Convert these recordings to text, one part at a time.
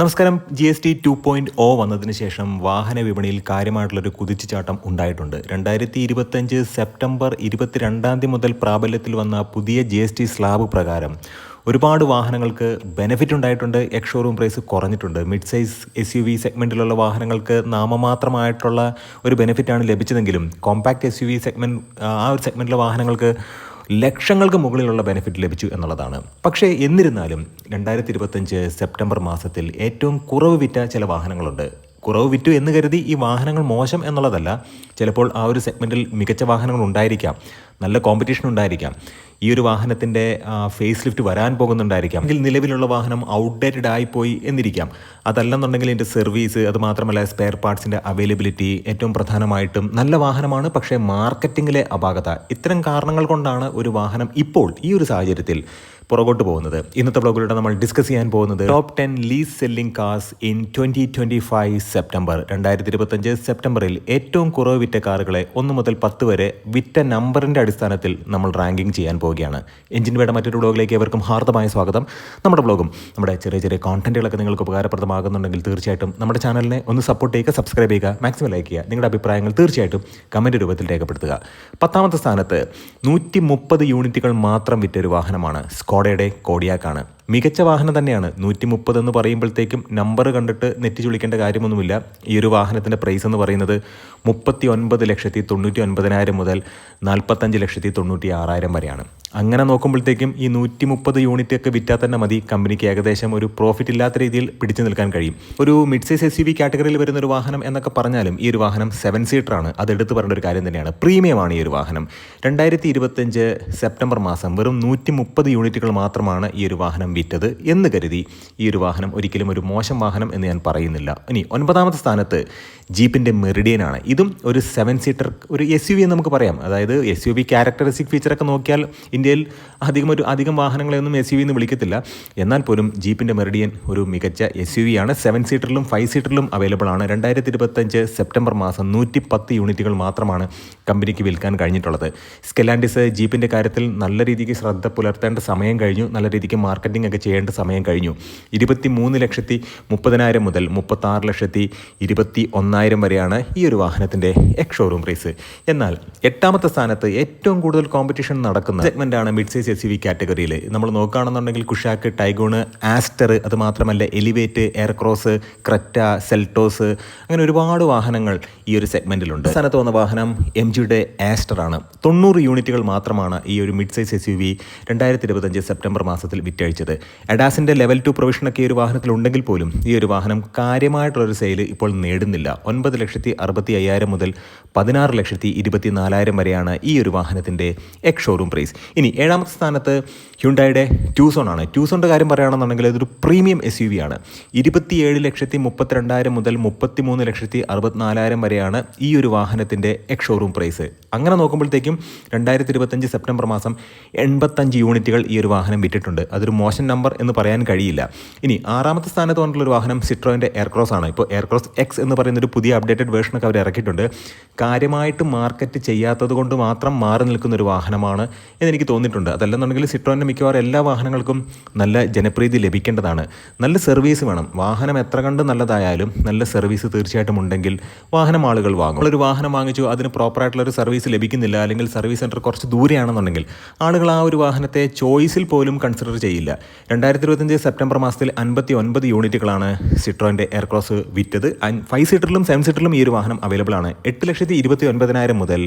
നമസ്കാരം. G S T two point O വന്നതിന് ശേഷം വാഹന വിപണിയിൽ കാര്യമായിട്ടുള്ളൊരു കുതിച്ചുചാട്ടം ഉണ്ടായിട്ടുണ്ട്. രണ്ടായിരത്തി ഇരുപത്തഞ്ച് സെപ്റ്റംബർ ഇരുപത്തിരണ്ടാം തീയതി മുതൽ പ്രാബല്യത്തിൽ വന്ന പുതിയ ജി എസ് ടി സ്ലാബ് പ്രകാരം ഒരുപാട് വാഹനങ്ങൾക്ക് ബെനിഫിറ്റ് ഉണ്ടായിട്ടുണ്ട്. എക്സ് ഷോറൂം പ്രൈസ് കുറഞ്ഞിട്ടുണ്ട്. Mid size S U V സെഗ്മെന്റിലുള്ള വാഹനങ്ങൾക്ക് നാമമാത്രമായിട്ടുള്ള ഒരു ബെനിഫിറ്റാണ് ലഭിച്ചതെങ്കിലും compact S U V segment ആ ഒരു സെഗ്മെന്റിലെ വാഹനങ്ങൾക്ക് ലക്ഷങ്ങൾക്ക് മുകളിലുള്ള ബെനിഫിറ്റ് ലഭിച്ചു എന്നുള്ളതാണ്. പക്ഷേ എന്നിരുന്നാലും രണ്ടായിരത്തി ഇരുപത്തഞ്ച് സെപ്റ്റംബർ മാസത്തിൽ ഏറ്റവും കുറവ് വിറ്റ ചില വാഹനങ്ങളുണ്ട്. കുറവ് വിറ്റു എന്ന് കരുതി ഈ വാഹനങ്ങൾ മോശം എന്നുള്ളതല്ല ചിലപ്പോൾ ആ ഒരു സെഗ്മെന്റിൽ മികച്ച വാഹനങ്ങൾ ഉണ്ടായിരിക്കാം. നല്ല കോമ്പറ്റീഷൻ ഉണ്ടായിരിക്കാം. ഈ ഒരു വാഹനത്തിന്റെ ഫേസ് ലിഫ്റ്റ് വരാൻ പോകുന്നുണ്ടായിരിക്കാം. അല്ലെങ്കിൽ നിലവിലുള്ള വാഹനം ഔട്ട്ഡേറ്റഡ് ആയിപ്പോയി എന്നിരിക്കാം. അതല്ലെന്നുണ്ടെങ്കിൽ ഇതിന്റെ സർവീസ് അത് മാത്രമല്ല സ്പെയർ പാർട്സിന്റെ അവൈലബിലിറ്റി ഏറ്റവും പ്രധാനമായിട്ടും നല്ല വാഹനമാണ് പക്ഷേ മാർക്കറ്റിങ്ങിലെ അപാകത. ഇത്തരം കാരണങ്ങൾ കൊണ്ടാണ് ഒരു വാഹനം ഇപ്പോൾ ഈ ഒരു സാഹചര്യത്തിൽ പുറകോട്ട് പോകുന്നത്. ഇന്നത്തെ ബ്ലോഗിലൂടെ നമ്മൾ ഡിസ്കസ് ചെയ്യാൻ പോകുന്നത് top ten least selling cars in twenty twenty five September രണ്ടായിരത്തി ഇരുപത്തഞ്ച് സെപ്റ്റംബറിൽ ഏറ്റവും കുറവ് വിറ്റ കാറുകളെ ഒന്ന് മുതൽ പത്ത് വരെ വിറ്റ നമ്പറിന്റെ അടിസ്ഥാനത്തിൽ നമ്മൾ റാങ്കിങ് ചെയ്യാൻ പോവുകയാണ്. എഞ്ചിൻ വേണ്ട മറ്റൊരു ബ്ലോഗിലേക്ക് ഏവർക്കും ഹാർദമായ സ്വാഗതം. നമ്മുടെ ബ്ലോഗും നമ്മുടെ ചെറിയ ചെറിയ കോണ്ടന്റുകളൊക്കെ നിങ്ങൾക്ക് ഉപകാരപ്രദമാകുന്നുണ്ടെങ്കിൽ തീർച്ചയായിട്ടും നമ്മുടെ ചാനലിനെ ഒന്ന് സപ്പോർട്ട് ചെയ്യുക സബ്സ്ക്രൈബ് ചെയ്യുക മാക്സിമം ലൈക്ക് ചെയ്യുക. നിങ്ങളുടെ അഭിപ്രായങ്ങൾ തീർച്ചയായിട്ടും കമന്റ് രൂപത്തിൽ രേഖപ്പെടുത്തുക. പത്താമത്തെ സ്ഥാനത്ത് നൂറ്റി മുപ്പത് യൂണിറ്റുകൾ മാത്രം വിറ്റ ഒരു വാഹനമാണ് സ്കോഡയുടെ കോഡിയാക്കാണ്. മികച്ച വാഹനം തന്നെയാണ്. നൂറ്റി മുപ്പത് എന്ന് പറയുമ്പോഴത്തേക്കും നമ്പർ കണ്ടിട്ട് നെറ്റി ചുളിക്കേണ്ട കാര്യമൊന്നുമില്ല. ഈ ഒരു വാഹനത്തിന്റെ പ്രൈസ് എന്ന് പറയുന്നത് മുപ്പത്തി ഒൻപത് ലക്ഷത്തി തൊണ്ണൂറ്റി ഒൻപതിനായിരം മുതൽ നാൽപ്പത്തഞ്ച് ലക്ഷത്തി തൊണ്ണൂറ്റി ആറായിരം വരെയാണ്. അങ്ങനെ നോക്കുമ്പോഴത്തേക്കും ഈ നൂറ്റി മുപ്പത് യൂണിറ്റ് ഒക്കെ വിറ്റാൽ തന്നെ മതി. കമ്പനിക്ക് ഏകദേശം ഒരു പ്രോഫിറ്റ് ഇല്ലാത്ത രീതിയിൽ പിടിച്ചു നിൽക്കാൻ കഴിയും. ഒരു മിഡ് സൈസ് എസ് വി കാറ്റഗറിയിൽ വരുന്ന ഒരു വാഹനം എന്നൊക്കെ പറഞ്ഞാലും ഈ ഒരു വാഹനം സെവൻ സീറ്റർ ആണ്. അത് എടുത്തു പറയേണ്ട ഒരു കാര്യം തന്നെയാണ്. പ്രീമിയമാണ് ഈ ഒരു വാഹനം. രണ്ടായിരത്തി ഇരുപത്തഞ്ച് സെപ്റ്റംബർ മാസം വെറും നൂറ്റി മുപ്പത് യൂണിറ്റുകൾ മാത്രമാണ് ഈ ഒരു വാഹനം വിറ്റത് എന്ന് കരുതി ഈ ഒരു വാഹനം ഒരിക്കലും ഒരു മോശം വാഹനം എന്ന് ഞാൻ പറയുന്നില്ല. ഇനി ഒൻപതാമത്തെ സ്ഥാനത്ത് ജീപ്പിന്റെ മെറിഡിയനാണ് ഇതും ഒരു സെവൻ സീറ്റർ ഒരു എസ് യു വി എന്ന് നമുക്ക് പറയാം. അതായത് എസ് യു വി ക്യാരക്ടറിസ്റ്റിക് ഫീച്ചറൊക്കെ നോക്കിയാൽ ഇന്ത്യയിൽ അധികം ഒരു അധികം വാഹനങ്ങളെയൊന്നും എസ് യു വി എന്ന് വിളിക്കത്തില്ല. എന്നാൽ പോലും ജീപ്പിന്റെ മെറിഡിയൻ ഒരു മികച്ച എസ് യു വി ആണ്. സെവൻ സീറ്ററിലും ഫൈവ് സീറ്ററിലും അവൈലബിൾ ആണ്. രണ്ടായിരത്തി ഇരുപത്തഞ്ച് സെപ്റ്റംബർ മാസം നൂറ്റി പത്ത് യൂണിറ്റുകൾ മാത്രമാണ് കമ്പനിക്ക് വിൽക്കാൻ കഴിഞ്ഞിട്ടുള്ളത്. സ്കെലാൻഡിസ് ജീപ്പിന്റെ കാര്യത്തിൽ നല്ല രീതിക്ക് ശ്രദ്ധ പുലർത്തേണ്ട സമയം കഴിഞ്ഞു. നല്ല രീതിക്ക് മാർക്കറ്റിംഗ് ഒക്കെ ചെയ്യേണ്ട സമയം കഴിഞ്ഞു. ഇരുപത്തി മൂന്ന് ലക്ഷത്തി മുപ്പതിനായിരം മുതൽ മുപ്പത്താറ് ലക്ഷത്തി ഇരുപത്തി ഒന്നായിരം വരെയാണ് ഈ ഒരു വാഹനത്തിന്റെ എക്സ് ഷോറൂം പ്രൈസ് എന്നാൽ എട്ടാമത്തെ സ്ഥാനത്ത് ഏറ്റവും കൂടുതൽ കോമ്പറ്റീഷൻ നടക്കുന്ന സെഗ്മെന്റാണ് mid size S U V കാറ്റഗറിയിൽ നമ്മൾ നോക്കുകയാണെന്നുണ്ടെങ്കിൽ കുഷാക്ക് ടൈഗോണ് ആസ്റ്റർ അത് മാത്രമല്ല എലിവേറ്റ് എയർക്രോസ് ക്രറ്റ സെൽട്ടോസ് അങ്ങനെ ഒരുപാട് വാഹനങ്ങൾ ഈ ഒരു സെഗ്മെന്റിലുണ്ട് സ്ഥാനത്ത് വന്ന വാഹനം എം ജിയുടെ ആസ്റ്റർ ആണ്. തൊണ്ണൂറ് യൂണിറ്റുകൾ മാത്രമാണ് ഈ ഒരു mid size S U V രണ്ടായിരത്തി ഇരുപത്തഞ്ച് സെപ്റ്റംബർ മാസത്തിൽ വിറ്റഴിച്ചത്. അഡാസിന്റെ ലെവൽ ടു പ്രൊവിഷനൊക്കെ ഈ ഒരു വാഹനത്തിൽ ഉണ്ടെങ്കിൽ പോലും ഈ ഒരു വാഹനം കാര്യമായിട്ടുള്ളൊരു സെയിൽ ഇപ്പോൾ നേടുന്നില്ല. ഒൻപത് ലക്ഷത്തി അറുപത്തി അയ്യായിരം മുതൽ പതിനാറ് ലക്ഷത്തി ഇരുപത്തി നാലായിരം വരെയാണ് ഈ ഒരു വാഹനത്തിന്റെ എക്സ് ഷോറൂം പ്രൈസ്. ഇനി ഏഴാമത്തെ സ്ഥാനത്ത് ഹ്യുണ്ടായുടെ ട്യൂസോൺ ആണ് ട്യൂസോണിന്റെ കാര്യം പറയുകയാണെന്നുണ്ടെങ്കിൽ ഇതൊരു പ്രീമിയം എസ് യു വി ആണ്. ഇരുപത്തിയേഴ് ലക്ഷത്തി മുപ്പത്തിരണ്ടായിരം മുതൽ മുപ്പത്തി മൂന്ന് ലക്ഷത്തി അറുപത്തിനാലായിരം വരെയാണ് ഈ ഒരു വാഹനത്തിന്റെ എക്സ് ഷോറൂം പ്രൈസ് അങ്ങനെ നോക്കുമ്പോഴത്തേക്കും രണ്ടായിരത്തി ഇരുപത്തഞ്ച് സെപ്റ്റംബർ മാസം എൺപത്തഞ്ച് യൂണിറ്റുകൾ ഈ ഒരു വാഹനം വിറ്റിട്ടുണ്ട്. അതൊരു മോശം നമ്പർ എന്ന് പറയാൻ കഴിയില്ല. ഇനി ആറാമത്തെ സ്ഥാനത്ത് വന്നിട്ടുള്ള ഒരു വാഹനം സിട്രോയിന്റെ എയർക്രോസ് ആണ്. ഇപ്പോൾ എയർക്രോസ് എക്സ് എന്ന് പറയുന്ന ഒരു പുതിയ അപ്ഡേറ്റഡ് വേർഷനൊക്കെ അവർ ഇറക്കിയിട്ടുണ്ട്. കാര്യമായിട്ട് മാർക്കറ്റ് ചെയ്യാത്തത് കൊണ്ട് മാത്രം മാറി നിൽക്കുന്ന ഒരു വാഹനമാണ് എന്നെനിക്ക് തോന്നിയിട്ടുണ്ട്. അതല്ലെന്നുണ്ടെങ്കിൽ സിട്രോന്റെ മിക്കവാറും എല്ലാ വാഹനങ്ങൾക്കും നല്ല ജനപ്രീതി ലഭിക്കേണ്ടതാണ്. നല്ല സർവീസ് വേണം. വാഹനം എത്ര കണ്ട് നല്ലതായാലും നല്ല സർവീസ് തീർച്ചയായിട്ടും ഉണ്ടെങ്കിൽ വാഹനം ആളുകൾ വാങ്ങും. ഒരു വാഹനം വാങ്ങിച്ചു അതിന് പ്രോപ്പറായിട്ടുള്ളൊരു സർവീസ് ലഭിക്കുന്നില്ല അല്ലെങ്കിൽ സർവീസ് സെന്റർ കുറച്ച് ദൂരെയാണെന്നുണ്ടെങ്കിൽ ആളുകൾ ആ ഒരു വാഹനത്തെ ചോയ്സിൽ പോലും കൺസിഡർ ചെയ്യില്ല. രണ്ടായിരത്തി ഇരുപത്തഞ്ച് സെപ്റ്റംബർ മാസത്തിൽ അൻപത്തി ഒൻപത് യൂണിറ്റുകളാണ് സിട്രോന്റെ എയർക്രോസ് വിറ്റത്. ഫൈവ് സീറ്ററിലും സെവൻ സീറ്ററിലും ഈ ഒരു വാഹനം അവൈലബിൾ ആണ്. എട്ട് ലക്ഷത്തി ഇരുപത്തി ഒൻപതിനായിരം മുതൽ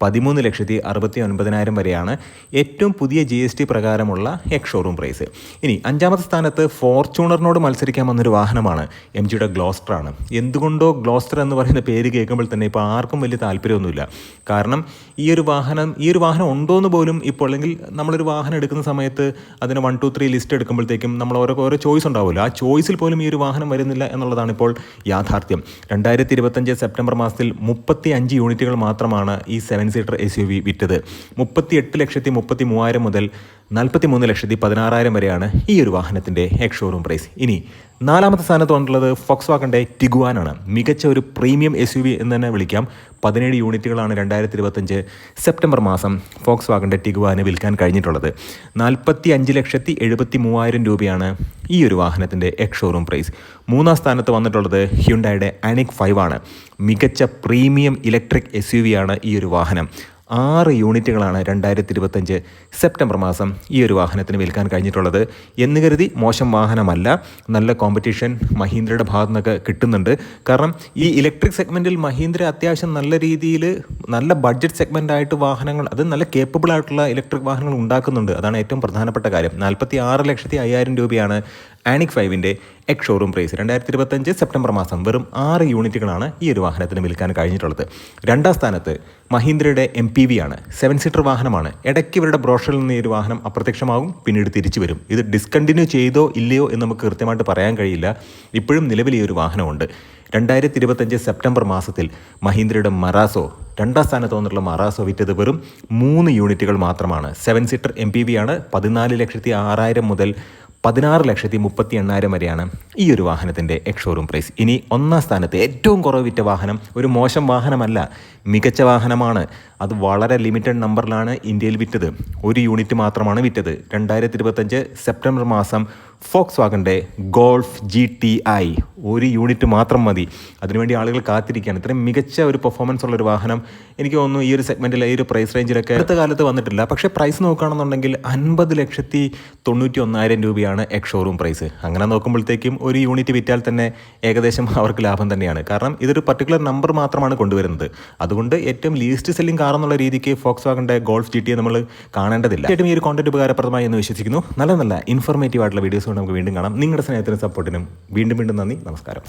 പതിമൂന്ന് ലക്ഷത്തി അറുപത്തി ഒൻപതിനായിരം വരെയാണ് ഏറ്റവും പുതിയ ജി എസ് ടി പ്രകാരമുള്ള എക്സ് ഷോറൂം പ്രൈസ് ഇനി അഞ്ചാമത്തെ സ്ഥാനത്ത് ഫോർച്യൂണറിനോട് മത്സരിക്കാൻ വന്നൊരു വാഹനമാണ് എം ജിയുടെ ഗ്ലോസ്റ്ററാണ് എന്തുകൊണ്ടോ ഗ്ലോസ്റ്റർ എന്ന് പറയുന്ന പേര് കേൾക്കുമ്പോൾ തന്നെ ഇപ്പോൾ ആർക്കും വലിയ താല്പര്യമൊന്നുമില്ല. കാരണം ഈ ഒരു വാഹനം ഈ ഒരു വാഹനം ഉണ്ടോ എന്ന് പോലും ഇപ്പോൾ അല്ലെങ്കിൽ നമ്മളൊരു വാഹനം എടുക്കുന്ന സമയത്ത് അതിന് വൺ ടു ത്രീ ലിസ്റ്റ് എടുക്കുമ്പോഴത്തേക്കും നമ്മൾ ഓരോ ഓരോ ചോയ്സ് ഉണ്ടാവില്ല ആ ചോയ്സിൽ പോലും ഈ ഒരു വാഹനം വരുന്നില്ല എന്നുള്ളതാണ് ഇപ്പോൾ യാഥാർത്ഥ്യം. രണ്ടായിരത്തി ഇരുപത്തഞ്ച് സെപ്റ്റംബർ മാസത്തിൽ മുപ്പത്തി അഞ്ച് യൂണിറ്റുകൾ മാത്രമാണ് ഈ seven seater S U V വിറ്റത്. മുപ്പത്തി എട്ട് ലക്ഷത്തി മുപ്പത്തി മൂവായിരം മുതൽ നാൽപ്പത്തി മൂന്ന് ലക്ഷത്തി പതിനാറായിരം വരെയാണ് ഈ ഒരു വാഹനത്തിന്റെ എക്സ് ഷോറൂം പ്രൈസ്. ഇനി നാലാമത്തെ സ്ഥാനത്ത് വന്നിട്ടുള്ളത് ഫോക്സ് വാഗന്റെ ടിഗുവാനാണ്. മികച്ച ഒരു പ്രീമിയം എസ് യു വി എന്ന് തന്നെ വിളിക്കാം. പതിനേഴ് യൂണിറ്റുകളാണ് രണ്ടായിരത്തി ഇരുപത്തഞ്ച് സെപ്റ്റംബർ മാസം ഫോക്സ് വാഗന്റെ ടിഗുവാന് വിൽക്കാൻ കഴിഞ്ഞിട്ടുള്ളത്. നാൽപ്പത്തി അഞ്ച് ലക്ഷത്തി എഴുപത്തി മൂവായിരം രൂപയാണ് ഈ ഒരു വാഹനത്തിന്റെ എക്സ് ഷോറൂം പ്രൈസ്. മൂന്നാം സ്ഥാനത്ത് വന്നിട്ടുള്ളത് ഹ്യുണ്ടായുടെ അനിക് ഫൈവ് ആണ്. മികച്ച premium electric S U V ആണ് ഈ ഒരു വാഹനം. ആറ് യൂണിറ്റുകളാണ് രണ്ടായിരത്തി ഇരുപത്തഞ്ച് സെപ്റ്റംബർ മാസം ഈ ഒരു വാഹനത്തിന് വിൽക്കാൻ കഴിഞ്ഞിട്ടുള്ളത്. എന്ന് കരുതി മോശം വാഹനമല്ല നല്ല കോമ്പറ്റീഷൻ മഹീന്ദ്രയുടെ ഭാഗത്തു നിന്നൊക്കെ കിട്ടുന്നുണ്ട്. കാരണം ഈ ഇലക്ട്രിക് സെഗ്മെന്റിൽ മഹീന്ദ്ര അത്യാവശ്യം നല്ല രീതിയിൽ നല്ല ബഡ്ജറ്റ് സെഗ്മെന്റ് ആയിട്ട് വാഹനങ്ങൾ അത് നല്ല കേപ്പബിൾ ആയിട്ടുള്ള ഇലക്ട്രിക് വാഹനങ്ങൾ ഉണ്ടാക്കുന്നുണ്ട്. അതാണ് ഏറ്റവും പ്രധാനപ്പെട്ട കാര്യം. നാൽപ്പത്തി ആറ് ലക്ഷത്തി അയ്യായിരം രൂപയാണ് ആനിക് ഫൈവിന്റെ എക്സ് ഷോറൂം പ്രൈസ് രണ്ടായിരത്തി ഇരുപത്തഞ്ച് സെപ്റ്റംബർ മാസം വെറും ആറ് യൂണിറ്റുകളാണ് ഈ ഒരു വാഹനത്തിന് വിൽക്കാൻ കഴിഞ്ഞിട്ടുള്ളത്. രണ്ടാം സ്ഥാനത്ത് മഹീന്ദ്രയുടെ എം പി വി ആണ്. സെവൻ സീറ്റർ വാഹനമാണ്. ഇടയ്ക്ക് ഇവരുടെ ബ്രോഷറിൽ നിന്ന് ഈ ഒരു വാഹനം അപ്രത്യക്ഷമാകും പിന്നീട് തിരിച്ചു വരും. ഇത് ഡിസ്കണ്ടിന്യൂ ചെയ്തോ ഇല്ലയോ എന്ന് നമുക്ക് കൃത്യമായിട്ട് പറയാൻ കഴിയില്ല. ഇപ്പോഴും നിലവിൽ ഈ ഒരു വാഹനമുണ്ട്. രണ്ടായിരത്തി ഇരുപത്തഞ്ച് സെപ്റ്റംബർ മാസത്തിൽ മഹീന്ദ്രയുടെ മറാസോ രണ്ടാം സ്ഥാനത്ത് വന്നിട്ടുള്ള മറാസോ വിറ്റത് വെറും മൂന്ന് യൂണിറ്റുകൾ മാത്രമാണ്. Seven seater M P V ആണ്. പതിനാല് ലക്ഷത്തി ആറായിരം മുതൽ പതിനാറ് ലക്ഷത്തി മുപ്പത്തി എണ്ണായിരം വരെയാണ് ഈ ഒരു വാഹനത്തിന്റെ എക്സ്ഷോറൂം പ്രൈസ് ഇനി ഒന്നാം സ്ഥാനത്ത് ഏറ്റവും കുറവ് വിറ്റ വാഹനം ഒരു മോശം വാഹനമല്ല മികച്ച വാഹനമാണ്. അത് വളരെ ലിമിറ്റഡ് നമ്പറിലാണ് ഇന്ത്യയിൽ വിറ്റത്. ഒരു യൂണിറ്റ് മാത്രമാണ് വിറ്റത്. രണ്ടായിരത്തി സെപ്റ്റംബർ മാസം ഫോക്സ് വാഗന്റെ ഗോൾഫ് ജി ടി ഐ ഒരു യൂണിറ്റ് മാത്രം മതി. അതിനുവേണ്ടി ആളുകൾ കാത്തിരിക്കുകയാണ്. ഇത്രയും മികച്ച ഒരു പെർഫോമൻസ് ഉള്ള ഒരു വാഹനം എനിക്ക് തോന്നുന്നു ഈ ഒരു സെഗ്മെന്റിൽ ഈ ഒരു പ്രൈസ് റേഞ്ചിലൊക്കെ അടുത്ത കാലത്ത് വന്നിട്ടില്ല. പക്ഷേ പ്രൈസ് നോക്കുകയാണെന്നുണ്ടെങ്കിൽ അൻപത് ലക്ഷത്തി തൊണ്ണൂറ്റി ഒന്നായിരം രൂപയാണ് എക്സ് ഷോറൂം പ്രൈസ് അങ്ങനെ നോക്കുമ്പോഴത്തേക്കും ഒരു യൂണിറ്റ് വിറ്റാൽ തന്നെ ഏകദേശം അവർക്ക് ലാഭം തന്നെയാണ്. കാരണം ഇതൊരു പർട്ടിക്കുലർ നമ്പർ മാത്രമാണ് കൊണ്ടുവരുന്നത്. അതുകൊണ്ട് ഏറ്റവും ലീസ്റ്റ് സെല്ലിംഗ് കാർ എന്നുള്ള രീതിക്ക് ഫോക്സ് വാഗന്റെ ഗോൾഫ് ജി ടി നമ്മൾ കാണേണ്ടതില്ല. ഏറ്റവും ഈ ഒരു കോണ്ടന്റ് ഉപകാരപ്രദമായി എന്ന് വിശ്വസിക്കുന്നു. നല്ല നല്ല ഇൻഫോർമേറ്റീവ് ആയിട്ടുള്ള വീഡിയോസ് നമുക്ക് വീണ്ടും കാണാം. നിങ്ങളുടെ സ്നേഹത്തിനും സപ്പോർട്ടിനും വീണ്ടും വീണ്ടും നന്ദി. നമസ്കാരം.